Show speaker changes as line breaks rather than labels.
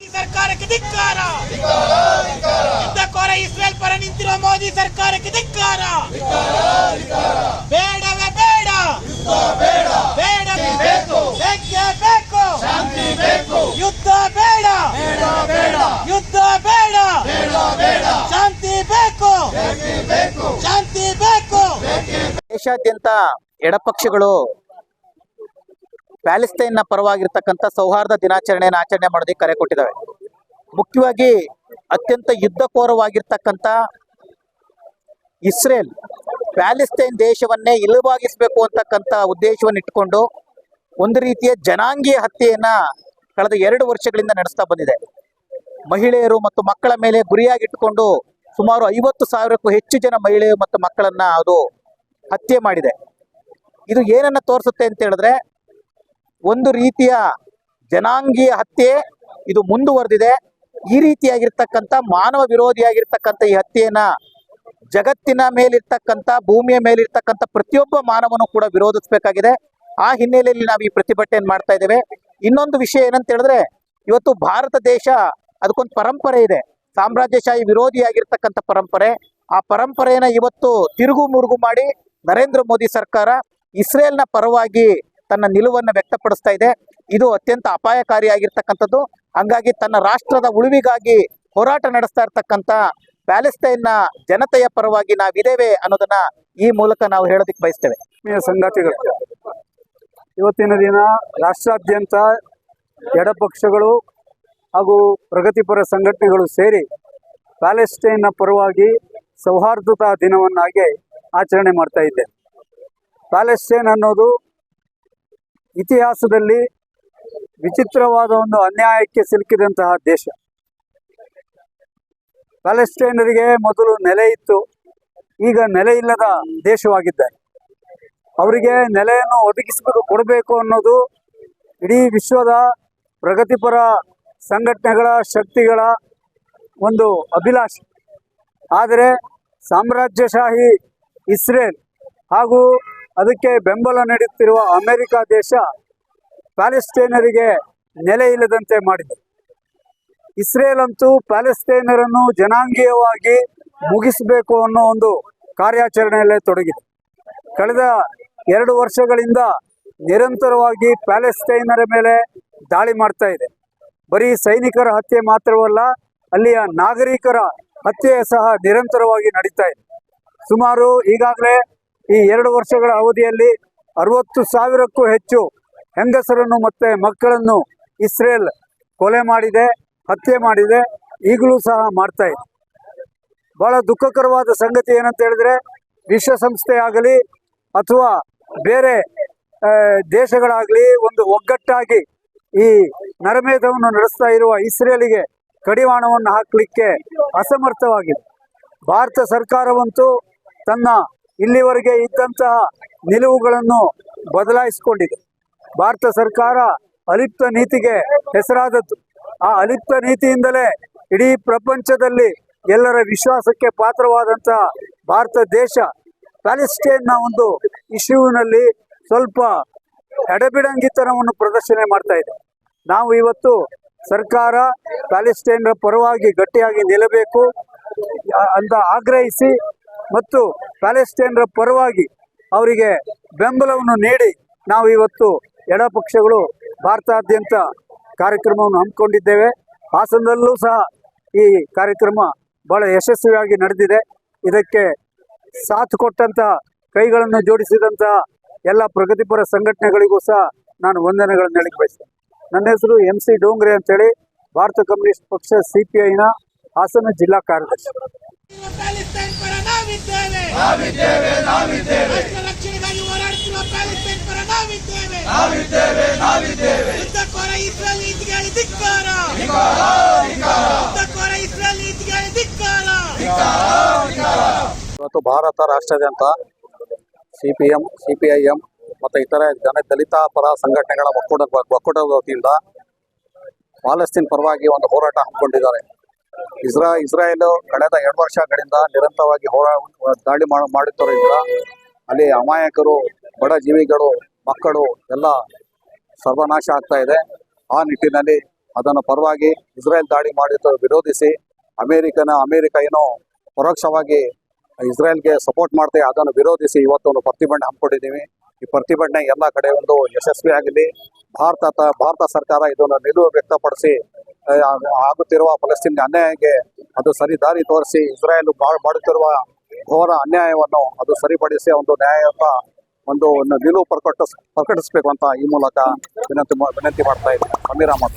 ಈ ಸರ್ಕಾರಕ್ಕೆ ಧಿಕ್ಕಾರ. ಯುದ್ಧಕೋರ ಇಸ್ರೇಲ್ ಪರ ನಿಂತಿರುವ ಮೋದಿ ಸರ್ಕಾರಕ್ಕೆ ಧಿಕ್ಕಾರ. ಬೇಡವೇ ಬೇಡ. ಬೇಡ ಬೇಕು ಬೇಕೇ. ಯುದ್ಧ ಬೇಡ. ಯುದ್ಧ ಬೇಡ. ಶಾಂತಿ ಬೇಕು. ಶಾಂತಿ ಬೇಕು.
ದೇಶಾದ್ಯಂತ ಎಡಪಕ್ಷಗಳು ಪ್ಯಾಲೆಸ್ತೈನ್ನ ಪರವಾಗಿರ್ತಕ್ಕಂಥ ಸೌಹಾರ್ದ ದಿನಾಚರಣೆಯನ್ನು ಆಚರಣೆ ಮಾಡೋದಕ್ಕೆ ಕರೆ ಕೊಟ್ಟಿದ್ದಾವೆ. ಮುಖ್ಯವಾಗಿ ಅತ್ಯಂತ ಯುದ್ಧಕೋರವಾಗಿರ್ತಕ್ಕಂಥ ಇಸ್ರೇಲ್ ಪ್ಯಾಲೆಸ್ತೈನ್ ದೇಶವನ್ನೇ ಇಲ್ಲವಾಗಿಸಬೇಕು ಅಂತಕ್ಕಂಥ ಉದ್ದೇಶವನ್ನು ಇಟ್ಟುಕೊಂಡು ಒಂದು ರೀತಿಯ ಜನಾಂಗೀಯ ಹತ್ಯೆಯನ್ನ ಕಳೆದ ಎರಡು ವರ್ಷಗಳಿಂದ ನಡೆಸ್ತಾ ಬಂದಿದೆ. ಮಹಿಳೆಯರು ಮತ್ತು ಮಕ್ಕಳ ಮೇಲೆ ಗುರಿಯಾಗಿಟ್ಟುಕೊಂಡು ಸುಮಾರು ಐವತ್ತು ಸಾವಿರಕ್ಕೂ ಹೆಚ್ಚು ಜನ ಮಹಿಳೆಯರು ಮತ್ತು ಮಕ್ಕಳನ್ನ ಅದು ಹತ್ಯೆ ಮಾಡಿದೆ. ಇದು ಏನನ್ನ ತೋರಿಸುತ್ತೆ ಅಂತ ಹೇಳಿದ್ರೆ ಒಂದು ರೀತಿಯ ಜನಾಂಗೀಯ ಹತ್ಯೆ ಇದು ಮುಂದುವರೆದಿದೆ. ಈ ರೀತಿಯಾಗಿರ್ತಕ್ಕಂಥ ಮಾನವ ವಿರೋಧಿಯಾಗಿರ್ತಕ್ಕಂಥ ಈ ಹತ್ಯೆಯನ್ನ ಜಗತ್ತಿನ ಮೇಲಿರ್ತಕ್ಕಂಥ, ಭೂಮಿಯ ಮೇಲಿರ್ತಕ್ಕಂಥ ಪ್ರತಿಯೊಬ್ಬ ಮಾನವನು ಕೂಡ ವಿರೋಧಿಸಬೇಕಾಗಿದೆ. ಆ ಹಿನ್ನೆಲೆಯಲ್ಲಿ ನಾವು ಈ ಪ್ರತಿಭಟನೆಯನ್ನು ಮಾಡ್ತಾ ಇದ್ದೇವೆ. ಇನ್ನೊಂದು ವಿಷಯ ಏನಂತ ಹೇಳಿದ್ರೆ, ಇವತ್ತು ಭಾರತ ದೇಶ ಅದಕ್ಕೊಂದು ಪರಂಪರೆ ಇದೆ. ಸಾಮ್ರಾಜ್ಯಶಾಹಿ ವಿರೋಧಿಯಾಗಿರ್ತಕ್ಕಂಥ ಪರಂಪರೆ. ಆ ಪರಂಪರೆಯನ್ನ ಇವತ್ತು ತಿರುಗು ಮುರುಗು ಮಾಡಿ ನರೇಂದ್ರ ಮೋದಿ ಸರ್ಕಾರ ಇಸ್ರೇಲ್ನ ಪರವಾಗಿ ತನ್ನ ನಿಲುವನ್ನು ವ್ಯಕ್ತಪಡಿಸ್ತಾ ಇದೆ. ಇದು ಅತ್ಯಂತ ಅಪಾಯಕಾರಿಯಾಗಿರ್ತಕ್ಕಂಥದ್ದು. ಹಂಗಾಗಿ ತನ್ನ ರಾಷ್ಟ್ರದ ಉಳಿವಿಗಾಗಿ ಹೋರಾಟ ನಡೆಸ್ತಾ ಇರ್ತಕ್ಕಂಥ ಪ್ಯಾಲೆಸ್ತೈನ್ನ ಜನತೆಯ ಪರವಾಗಿ ನಾವಿದ್ದೇವೆ ಅನ್ನೋದನ್ನ ಈ ಮೂಲಕ ನಾವು ಹೇಳೋದಕ್ಕೆ ಬಯಸ್ತೇವೆ.
ಸಂಗಾತಿಗಳು, ಇವತ್ತಿನ ದಿನ ರಾಷ್ಟ್ರಾದ್ಯಂತ ಎಡಪಕ್ಷಗಳು ಹಾಗೂ ಪ್ರಗತಿಪರ ಸಂಘಟನೆಗಳು ಸೇರಿ ಪ್ಯಾಲೆಸ್ಟೈನ್ನ ಪರವಾಗಿ ಸೌಹಾರ್ದತಾ ದಿನವನ್ನಾಗಿ ಆಚರಣೆ ಮಾಡ್ತಾ ಇದ್ದೆ ಪ್ಯಾಲೆಸ್ಟೈನ್ ಅನ್ನೋದು ಇತಿಹಾಸದಲ್ಲಿ ವಿಚಿತ್ರವಾದ ಒಂದು ಅನ್ಯಾಯಕ್ಕೆ ಸಿಲುಕಿದಂತಹ ದೇಶ. ಪ್ಯಾಲೆಸ್ಟೈನರಿಗೆ ಮೊದಲು ನೆಲೆ ಇತ್ತು. ಈಗ ನೆಲೆ ಇಲ್ಲದ ದೇಶವಾಗಿದ್ದಾರೆ. ಅವರಿಗೆ ನೆಲೆಯನ್ನು ಒದಗಿಸಬೇಕು ಕೊಡಬೇಕು ಅನ್ನೋದು ಇಡೀ ವಿಶ್ವದ ಪ್ರಗತಿಪರ ಸಂಘಟನೆಗಳ ಶಕ್ತಿಗಳ ಒಂದು ಅಭಿಲಾಷೆ. ಆದರೆ ಸಾಮ್ರಾಜ್ಯಶಾಹಿ ಇಸ್ರೇಲ್ ಹಾಗೂ ಅದಕ್ಕೆ ಬೆಂಬಲ ನೀಡುತ್ತಿರುವ ಅಮೆರಿಕ ದೇಶ ಪ್ಯಾಲೆಸ್ಟೈನರಿಗೆ ನೆಲೆ ಇಲ್ಲದಂತೆ ಮಾಡಿದೆ. ಇಸ್ರೇಲ್ ಅಂತೂ ಪ್ಯಾಲೆಸ್ತೈನರನ್ನು ಜನಾಂಗೀಯವಾಗಿ ಮುಗಿಸಬೇಕು ಅನ್ನೋ ಒಂದು ಕಾರ್ಯಾಚರಣೆಯಲ್ಲೇ ತೊಡಗಿದೆ. ಕಳೆದ ಎರಡು ವರ್ಷಗಳಿಂದ ನಿರಂತರವಾಗಿ ಪ್ಯಾಲೆಸ್ತೈನರ ಮೇಲೆ ದಾಳಿ ಮಾಡ್ತಾ ಇದೆ. ಬರೀ ಸೈನಿಕರ ಹತ್ಯೆ ಮಾತ್ರವಲ್ಲ, ಅಲ್ಲಿಯ ನಾಗರಿಕರ ಹತ್ಯೆ ಸಹ ನಿರಂತರವಾಗಿ ನಡೀತಾ ಇದೆ. ಸುಮಾರು ಈಗಾಗಲೇ ಈ ಎರಡು ವರ್ಷಗಳ ಅವಧಿಯಲ್ಲಿ ಅರವತ್ತು ಸಾವಿರಕ್ಕೂ ಹೆಚ್ಚು ಹೆಂಗಸರನ್ನು ಮತ್ತೆ ಮಕ್ಕಳನ್ನು ಇಸ್ರೇಲ್ ಕೊಲೆ ಮಾಡಿದೆ, ಹತ್ಯೆ ಮಾಡಿದೆ, ಈಗಲೂ ಸಹ ಮಾಡ್ತಾ ಇದೆ. ಬಹಳ ದುಃಖಕರವಾದ ಸಂಗತಿ ಏನಂತ ಹೇಳಿದ್ರೆ ವಿಶ್ವಸಂಸ್ಥೆ ಆಗಲಿ ಅಥವಾ ಬೇರೆ ದೇಶಗಳಾಗಲಿ ಒಂದು ಒಗ್ಗಟ್ಟಾಗಿ ಈ ನರಮೇಧವನ್ನು ನಡೆಸ್ತಾ ಇರುವ ಇಸ್ರೇಲಿಗೆ ಕಡಿವಾಣವನ್ನು ಹಾಕಲಿಕ್ಕೆ ಅಸಮರ್ಥವಾಗಿದೆ. ಭಾರತ ಸರ್ಕಾರವಂತೂ ತನ್ನ ಇಲ್ಲಿವರೆಗೆ ಇದ್ದಂತಹ ನಿಲುವುಗಳನ್ನು ಬದಲಾಯಿಸಿಕೊಂಡಿದೆ. ಭಾರತ ಸರ್ಕಾರ ಅಲಿಪ್ತ ನೀತಿಗೆ ಹೆಸರಾದದ್ದು. ಆ ಅಲಿಪ್ತ ನೀತಿಯಿಂದಲೇ ಇಡೀ ಪ್ರಪಂಚದಲ್ಲಿ ಎಲ್ಲರ ವಿಶ್ವಾಸಕ್ಕೆ ಪಾತ್ರವಾದಂತಹ ಭಾರತ ದೇಶ ಪ್ಯಾಲೆಸ್ಟೈನ್ನ ಒಂದು ಇಶ್ಯೂನಲ್ಲಿ ಸ್ವಲ್ಪ ಎಡಬಿಡಂಗಿತನವನ್ನು ಪ್ರದರ್ಶನೆ ಮಾಡ್ತಾ ಇದೆ. ನಾವು ಇವತ್ತು ಸರ್ಕಾರ ಪ್ಯಾಲೆಸ್ಟೈನ್ ಪರವಾಗಿ ಗಟ್ಟಿಯಾಗಿ ನಿಲ್ಲಬೇಕು ಅಂತ ಆಗ್ರಹಿಸಿ ಮತ್ತು ಪ್ಯಾಲೆಸ್ಟೈನ್ರ ಪರವಾಗಿ ಅವರಿಗೆ ಬೆಂಬಲವನ್ನು ನೀಡಿ ನಾವು ಇವತ್ತು ಎಡಪಕ್ಷಗಳು ಭಾರತಾದ್ಯಂತ ಕಾರ್ಯಕ್ರಮವನ್ನು ಹಮ್ಮಿಕೊಂಡಿದ್ದೇವೆ. ಹಾಸನದಲ್ಲೂ ಸಹ ಈ ಕಾರ್ಯಕ್ರಮ ಬಹಳ ಯಶಸ್ವಿಯಾಗಿ ನಡೆದಿದೆ. ಇದಕ್ಕೆ ಸಾಥ್ ಕೊಟ್ಟಂತಹ ಕೈಗಳನ್ನು ಜೋಡಿಸಿದಂತಹ ಎಲ್ಲ ಪ್ರಗತಿಪರ ಸಂಘಟನೆಗಳಿಗೂ ಸಹ ನಾನು ವಂದನೆಗಳನ್ನು ಹೇಳಿಕೆ ಬಯಸ್ತೇನೆ. ನನ್ನ ಹೆಸರು ಎಂ ಸಿ ಡೋಂಗ್ರೆ ಅಂತೇಳಿ, ಭಾರತ ಕಮ್ಯುನಿಸ್ಟ್ ಪಕ್ಷ ಸಿಪಿಐನ ಹಾಸನ ಜಿಲ್ಲಾ ಕಾರ್ಯದರ್ಶಿ.
ಪರ ನಾವಿದ್ದೇವೆ. ರಕ್ಷಣೆಗಾಗಿ ಹೋರಾಡುತ್ತಿರುವ ಪ್ಯಾಲೆಸ್ತೈನ್ ಪರ ನಾವಿದ್ದೇವೆ. ಯುದ್ಧಕೋರ ಇಸ್ರೇಲ್ ನೀತಿಗೆ ಧಿಕ್ಕಾರ. ಯುದ್ಧಕೋರ ಇಸ್ರೇಲ್ ನೀತಿಗೆ ಧಿಕ್ಕಾರ.
ಇವತ್ತು Bharat ರಾಷ್ಟ್ರಾದ್ಯಂತ C P M C P I M ಮತ್ತು ಇತರೆ ಜನ ದಲಿತ ಪರ ಸಂಘಟನೆಗಳ ಒಕ್ಕೂಟ ಒಕ್ಕೂಟದ ವತಿಯಿಂದ ಪಾಲೆಸ್ತೀನ್ ಪರವಾಗಿ ಒಂದು ಹೋರಾಟ ಹಮ್ಮಿಕೊಂಡಿದ್ದಾರೆ. ಇಸ್ರಾ, ಇಸ್ರಾಯೇಲ್ ಕಳೆದ ಎರಡು ವರ್ಷಗಳಿಂದ ನಿರಂತರವಾಗಿ ಹೋರಾ, ದಾಳಿ ಮಾಡ- ಮಾಡುತ್ತಿರೋದ್ರಿಂದ ಅಲ್ಲಿ ಅಮಾಯಕರು, ಬಡ ಜೀವಿಗಳು, ಮಕ್ಕಳು ಎಲ್ಲ ಸರ್ವನಾಶ ಆಗ್ತಾ ಇದೆ. ಆ ನಿಟ್ಟಿನಲ್ಲಿ ಅದನ್ನು ಪರವಾಗಿ ಇಸ್ರೇಲ್ ದಾಳಿ ಮಾಡಿದ ವಿರೋಧಿಸಿ ಅಮೇರಿಕನ, ಅಮೇರಿಕ ಏನೋ ಪರೋಕ್ಷವಾಗಿ ಇಸ್ರೇಲ್ಗೆ ಸಪೋರ್ಟ್ ಮಾಡ್ತೇವೆ ಅದನ್ನು ವಿರೋಧಿಸಿ ಇವತ್ತು ಒಂದು ಪ್ರತಿಭಟನೆ ಹಮ್ಮಿಕೊಂಡಿದ್ದೀವಿ. ಈ ಪ್ರತಿಭಟನೆ ಎಲ್ಲ ಕಡೆ ಒಂದು ಯಶಸ್ವಿ ಆಗಲಿ ಭಾರತ ಭಾರತ ಸರ್ಕಾರ ಇದನ್ನು ನಿಲುವು ವ್ಯಕ್ತಪಡಿಸಿ ಆಗುತ್ತಿರುವ ಫಲಸ್ತೀನ್ ಅನ್ಯಾಯಕ್ಕೆ ಅದು ಸರಿ ದಾರಿ ತೋರಿಸಿ ಇಸ್ರಾಯೇಲ್ ಮಾಡುತ್ತಿರುವ ಘೋರ ಅನ್ಯಾಯವನ್ನು ಅದು ಸರಿಪಡಿಸಿ ಒಂದು ನ್ಯಾಯಯುತ ಒಂದು ನಿಲುವು ಪ್ರಕಟ ಪ್ರಕಟಿಸಬೇಕು ಅಂತ ಈ ಮೂಲಕ ವಿನಂತಿ ವಿನಂತಿ ಮಾಡ್ತಾ ಇದ್ದೀನಿ. ಅಹಮದ್